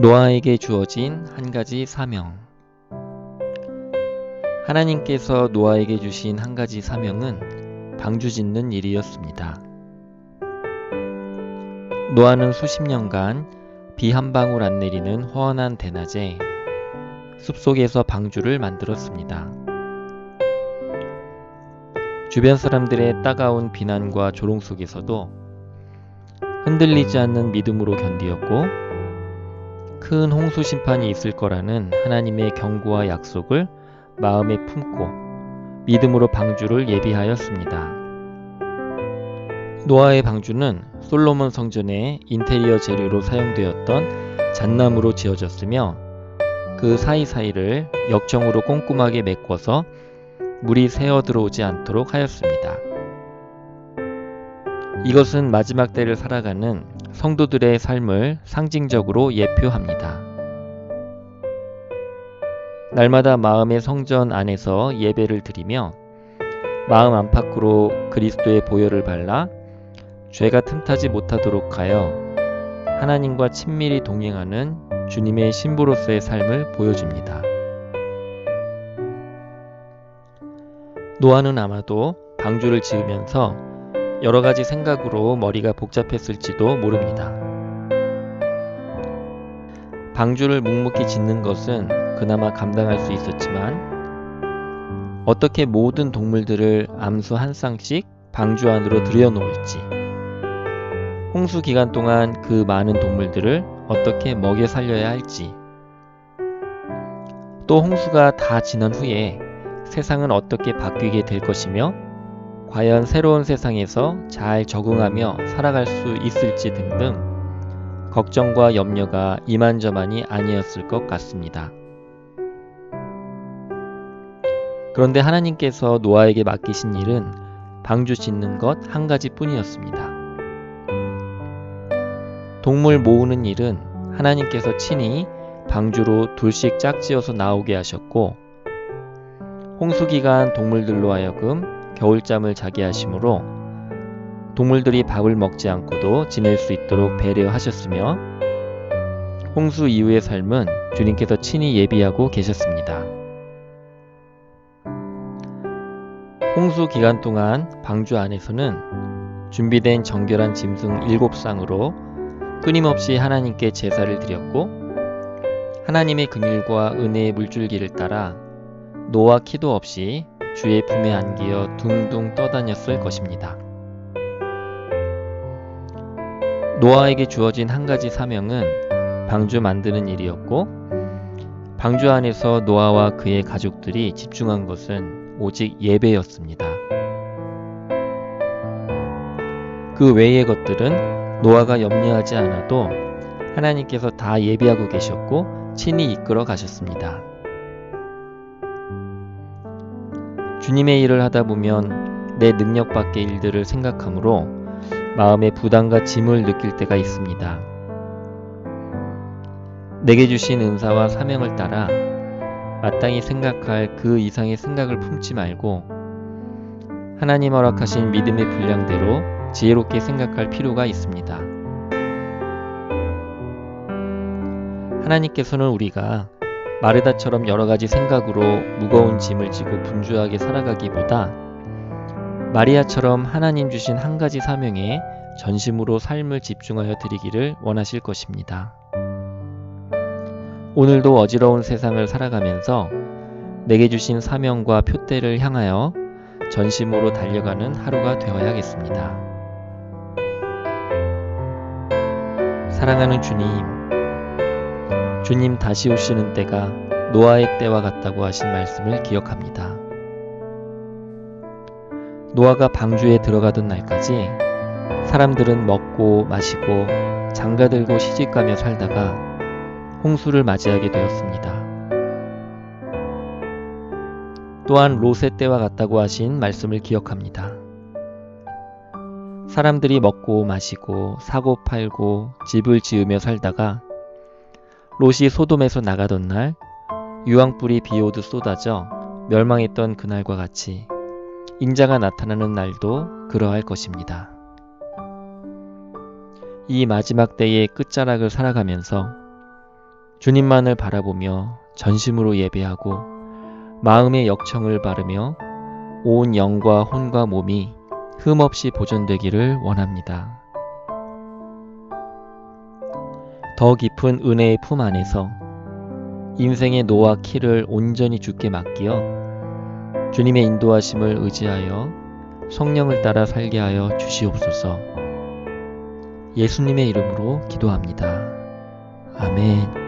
노아에게 주어진 한 가지 사명. 하나님께서 노아에게 주신 한 가지 사명은 방주 짓는 일이었습니다. 노아는 수십 년간 비 한 방울 안 내리는 허원한 대낮에 숲속에서 방주를 만들었습니다. 주변 사람들의 따가운 비난과 조롱 속에서도 흔들리지 않는 믿음으로 견디었고 큰 홍수 심판이 있을 거라는 하나님의 경고와 약속을 마음에 품고 믿음으로 방주를 예비하였습니다. 노아의 방주는 솔로몬 성전의 인테리어 재료로 사용되었던 잣나무로 지어졌으며 그 사이사이를 역청으로 꼼꼼하게 메꿔서 물이 새어 들어오지 않도록 하였습니다. 이것은 마지막 때를 살아가는 성도들의 삶을 상징적으로 예표합니다. 날마다 마음의 성전 안에서 예배를 드리며 마음 안팎으로 그리스도의 보혈을 발라 죄가 틈타지 못하도록 하여 하나님과 친밀히 동행하는 주님의 신부로서의 삶을 보여줍니다. 노아는 아마도 방주를 지으면서 여러 가지 생각으로 머리가 복잡했을지도 모릅니다. 방주를 묵묵히 짓는 것은 그나마 감당할 수 있었지만 어떻게 모든 동물들을 암수 한 쌍씩 방주 안으로 들여놓을지 홍수 기간 동안 그 많은 동물들을 어떻게 먹여 살려야 할지 또 홍수가 다 지난 후에 세상은 어떻게 바뀌게 될 것이며 과연 새로운 세상에서 잘 적응하며 살아갈 수 있을지 등등 걱정과 염려가 이만저만이 아니었을 것 같습니다. 그런데 하나님께서 노아에게 맡기신 일은 방주 짓는 것 한 가지 뿐이었습니다. 동물 모으는 일은 하나님께서 친히 방주로 둘씩 짝지어서 나오게 하셨고 홍수 기간 동물들로 하여금 겨울잠을 자게 하심으로 동물들이 밥을 먹지 않고도 지낼 수 있도록 배려하셨으며 홍수 이후의 삶은 주님께서 친히 예비하고 계셨습니다. 홍수 기간 동안 방주 안에서는 준비된 정결한 짐승 7쌍으로 끊임없이 하나님께 제사를 드렸고 하나님의 긍휼과 은혜의 물줄기를 따라 노와 키도 없이 주의 품에 안기어 둥둥 떠다녔을 것입니다. 노아에게 주어진 한 가지 사명은 방주 만드는 일이었고 방주 안에서 노아와 그의 가족들이 집중한 것은 오직 예배였습니다. 그 외의 것들은 노아가 염려하지 않아도 하나님께서 다 예비하고 계셨고 친히 이끌어 가셨습니다. 주님의 일을 하다 보면 내 능력 밖의 일들을 생각하므로 마음의 부담과 짐을 느낄 때가 있습니다. 내게 주신 은사와 사명을 따라 마땅히 생각할 그 이상의 생각을 품지 말고 하나님 허락하신 믿음의 분량대로 지혜롭게 생각할 필요가 있습니다. 하나님께서는 우리가 마르다처럼 여러 가지 생각으로 무거운 짐을 지고 분주하게 살아가기보다 마리아처럼 하나님 주신 한 가지 사명에 전심으로 삶을 집중하여 드리기를 원하실 것입니다. 오늘도 어지러운 세상을 살아가면서 내게 주신 사명과 표대를 향하여 전심으로 달려가는 하루가 되어야겠습니다. 사랑하는 주님, 주님 다시 오시는 때가 노아의 때와 같다고 하신 말씀을 기억합니다. 노아가 방주에 들어가던 날까지 사람들은 먹고 마시고 장가들고 시집가며 살다가 홍수를 맞이하게 되었습니다. 또한 롯의 때와 같다고 하신 말씀을 기억합니다. 사람들이 먹고 마시고 사고 팔고 집을 지으며 살다가 롯이 소돔에서 나가던 날 유황불이 비오듯 쏟아져 멸망했던 그날과 같이 인자가 나타나는 날도 그러할 것입니다. 이 마지막 때의 끝자락을 살아가면서 주님만을 바라보며 전심으로 예배하고 마음의 역청을 바르며 온 영과 혼과 몸이 흠없이 보존되기를 원합니다. 더 깊은 은혜의 품 안에서 인생의 노와 키를 온전히 주께 맡기어 주님의 인도하심을 의지하여 성령을 따라 살게 하여 주시옵소서. 예수님의 이름으로 기도합니다. 아멘.